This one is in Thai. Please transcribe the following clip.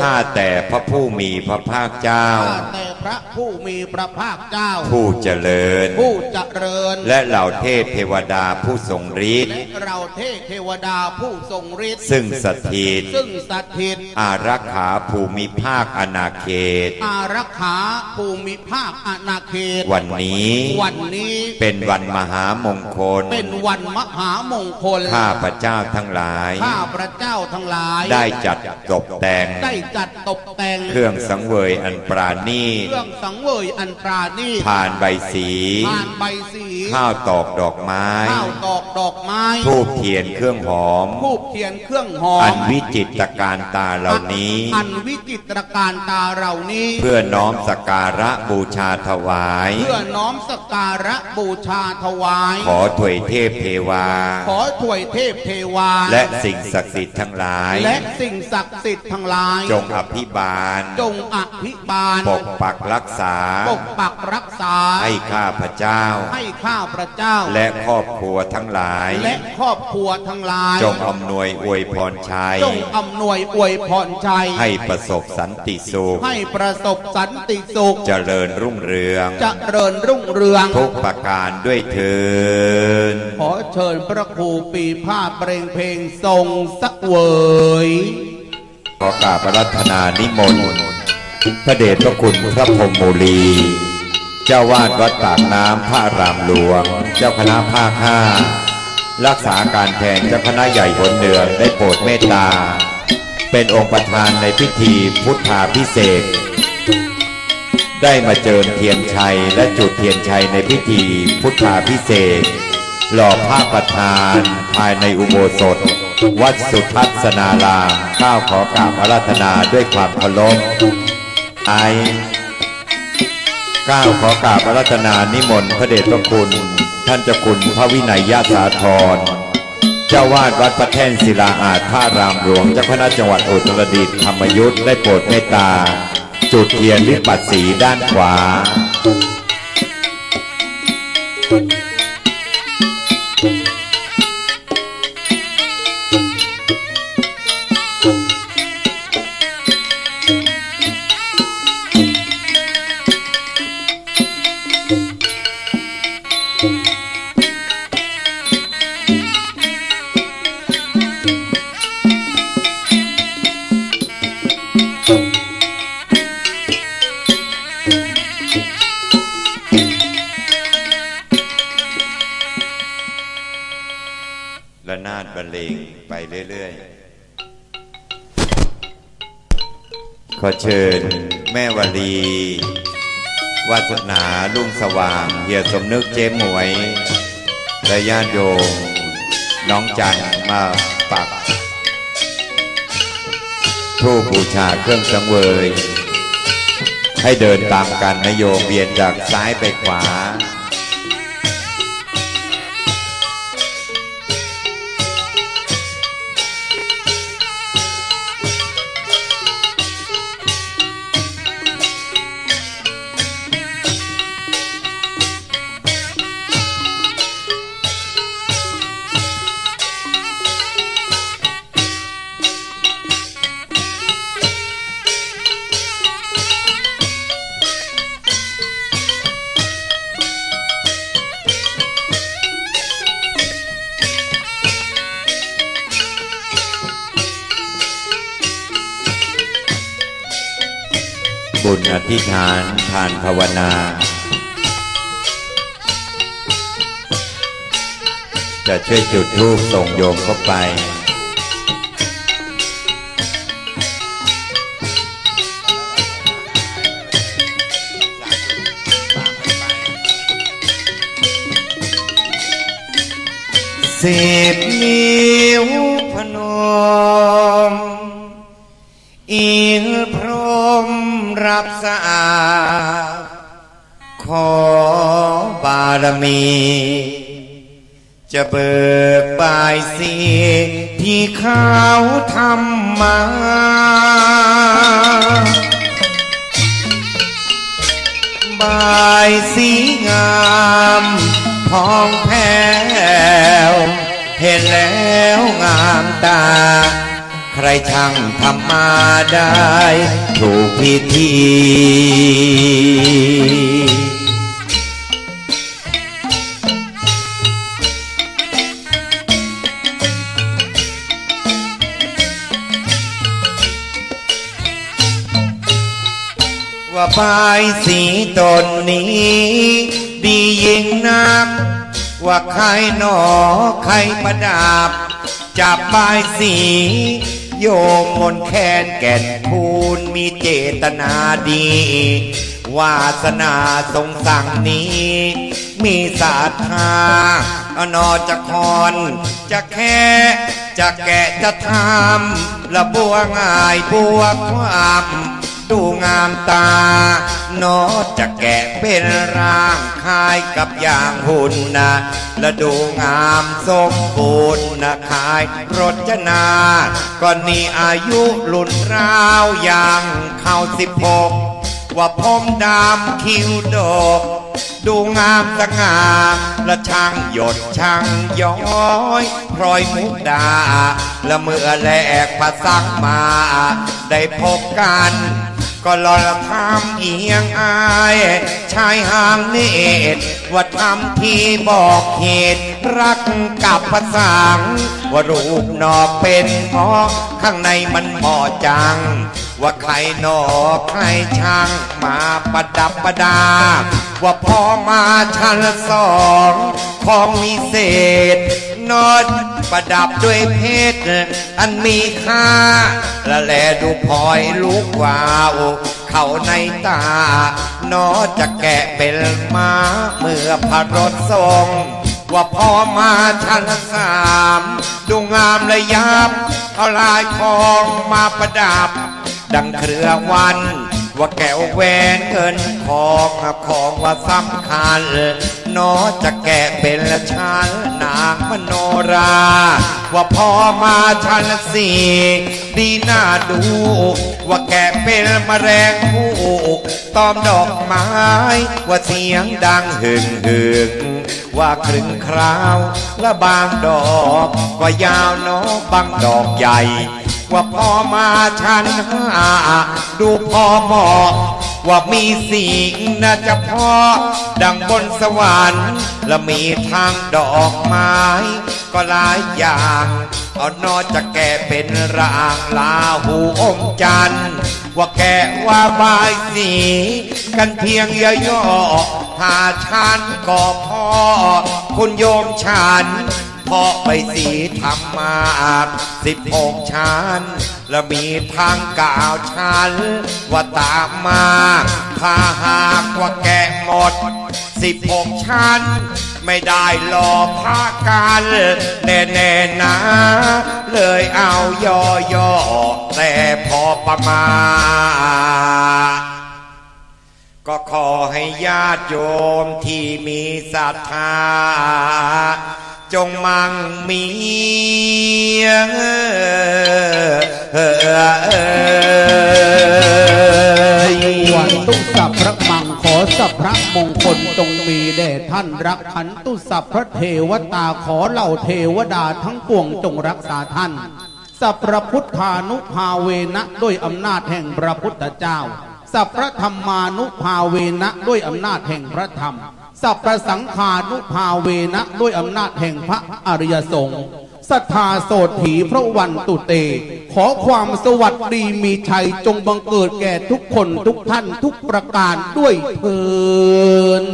ข้าแต่พระผู้มีพระภาคเจ้า ข้าแต่ พระผู้มีพระภาคเจ้า ผู้เจริญ ผู้เจริญ และเหล่าเทพเทวดาผู้ทรงฤทธิ์และเราเทพเทวดาผู้ทรงฤทธิ์ซึ่งสถิตซึ่งสถิตอารักขาภูมิภาคอาณาเขต อารักขาภูมิภาคอาณาเขต วันนี้ วันนี้เป็นวันมหามงคล เป็นวันมหามงคลข้าพระเจ้าทั้งหลายข้าพระเจ้าทั้งหลาย ได้จัดตกแต่ง ได้จัดตกแต่ง เครื่องสังเวยอันปราณีตเครื่องสังเวยอันปราณีตผ่านใบสีผ่านใบสี ข้าวตอกดอกไม้ ข้าวตอกดอกไม้ทูบเทียนเครื่องหอมทูบเทียนเครื่องหอม อันวิจิตรการตาเหล่านี้ อันวิจิตรการตาเหล่านี้ เพื่อน้อมสักการะบูชาถวาย เพื่อน้อมสักการะบูชาถวาย ขอถวยเทพเทวา ขอถวยเทพเทวา และสิ่งศักดิ์สิทธิ์ทั้งหลาย และสิ่งศักดิ์สิทธิ์ทั้งหลาย จงอภิบาล จงอภิบาลปกปักรักษา ปกปักรักษา ให้ข้าพระเจ้า ให้ข้าพระเจ้า และครอบครัวทั้งหลาย และครอบครัวทั้งหลาย จงอำนวยอวยพรชัย จงอำนวยอวยพรชัย ให้ประสบสันติสุข ให้ประสบสันติสุข เจริญรุ่งเรือง เจริญรุ่งเรือง ทุกประการด้วยเถินขอเชิญพระครูปีพาดเปลงเพลงทรงสักเวยขอกราบอารัธนานิมนต์ พระเดชพระคุณพระพรมโมลี เจ้าวาดวัดปากน้ำพระรามหลวง เจ้าคณะภาคห้ารักษาการแทนเจ้าคณะใหญ่หนเดือได้โปรดเมตตา เป็นองค์ประธานในพิธีพุทธาพิเศษได้มาเจิญเทียนชัยและจุดเทียนชัยในพิธีพุทธาพิเศษหล่อพระประธานภายในอุโบสถ วัดสุทัศนารามข้าวขอกราบอาราธนาด้วยความเคารพ ไอก้าวขอกราบอาราธนานิมนต์พระเดชพระคุณ ท่านเจ้าคุณพระวินัยยาสาธรเจ้าวาดวัดพระแท่นศิลาอาจท่ารามหลวงเจ้าคณะจังหวัดอุตรดิตถ์ธรรมยุทธ์ได้โปรดเมตตา จุดเทียนวิปัสสีด้านขวา และนาดบรรเลงไปเรื่อย ๆ ขอเชิญแม่วลี วาสนาลุงสว่างเฮียสมนึกเจ๊หมวยและญาติโยมน้องจันมาปักทูปบูชาเครื่องสังเวย ให้เดินตามกันนโยมเวียนจากซ้ายไปขวา บุญอธิษฐานทานภาวนา จะช่วยจุดธูปส่งโยมเข้าไป สิบนิ้วพนม อินพรมรับสะอาดขอบารมี จะเบิกบายสีที่เขาทำมา บายสีงามพองแผ้วเห็นแล้วงามตา รอะไรช่างทำมาได้ถูกพิธีว่าปลายสีตนนี้ ดียิ่งนัก ว่าใครหนอใครประดับจับปลายสี โยมมนแคนแก่นพูนมีเจตนาดี วาสนาทรงสั่งนี้ มีศรัทธาอนอจะคอนจะแค่จะแกะจะทำละบัวง่ายบัวความ ดูงามตา นอจะแกะเป็นร่างคายกับอย่างหุ่นนะและดูงามสมบูรณ์นะคายรจนาก็นี่อายุรุ่นราวอย่างเข้าสิบหกว่าผมดำคิ้วดก ดูงามสง่าและช่างหยดช่างย้อยพลอยมุกดา และเมื่อแลกภาษามา ได้พบกัน ก็ลอยทำเอียงอายชายห่างเนตรว่าทำที่บอกเหตุรักกับภาษาว่ารูปนอกเป็นเพราะข้างในมันหมาะจัง ว่าใครหนอใครช่างมาประดับประดา ว่าพอมาชั้นสองของมีเศษ นอนประดับด้วยเพชรอันมีค่า และแลดูพลอยลูกวาว เข้าในตา นอจะแกะเป็นมาเมื่อพระรถทรงว่าพอมาชั้นสามดูงามและยับเอาลายทองมาประดับ ดังเครือวัน ว่าแก้วแหวนเงินทองของว่าสำคัญ นอจะแกะเป็นละชันนางมโนรา ว่าพอมาชันสีดีน่าดู ว่าแกะเป็นมแมลงผู้ตอมดอกไม้ ว่าเสียงดังหึงหึงว่าครึ่งคราว และบางดอก ว่ายาวนอบางดอกใหญ่ ว่าพอมาชันหาดูพอเหมาะ ว่ามีสิ่งน่าจะพอดังบนสวรรค์ และมีทางดอกไม้ ก็หลายอย่างเอานอจะแก่เป็นร่างลาหูอมจันทร์ว่าแกว่าบายสีกันเพียงย่อๆถ้าฉันก็พอ คุณโยมฉัน เพราะไปสีธรรมาสิบหกชั้นและมีทางกล่าวชันว่าตามมาถ้าหากว่าแกะหมดสิบหกชั้นไม่ได้รอพากันแน่ๆนะ เลยเอาย่อๆแต่พอประมาณก็ขอให้ญาติโยมที่มีศรัทธา จงมั่งมีเออวันตุสัพพระมังขอสัพพระมงคลจงมีแด่ท่านรักขันตุสัพพระเทวตาขอเหล่าเทวดาทั้งปวงจงรักษาท่าน สัพพระพุทธานุภาเวนะด้วยอำนาจแห่งพระพุทธเจ้า สัพพระธรรมานุภาเวนะด้วยอำนาจแห่งพระธรรม สัพพสังขานุภาเวนะด้วยอำนาจแห่งพระอริยสงฆ์ศรัทธาโสถีพระวันตุเต ขอความสวัสดีมีชัยจงบังเกิดแก่ทุกคนทุกท่านทุกประการด้วยเทิน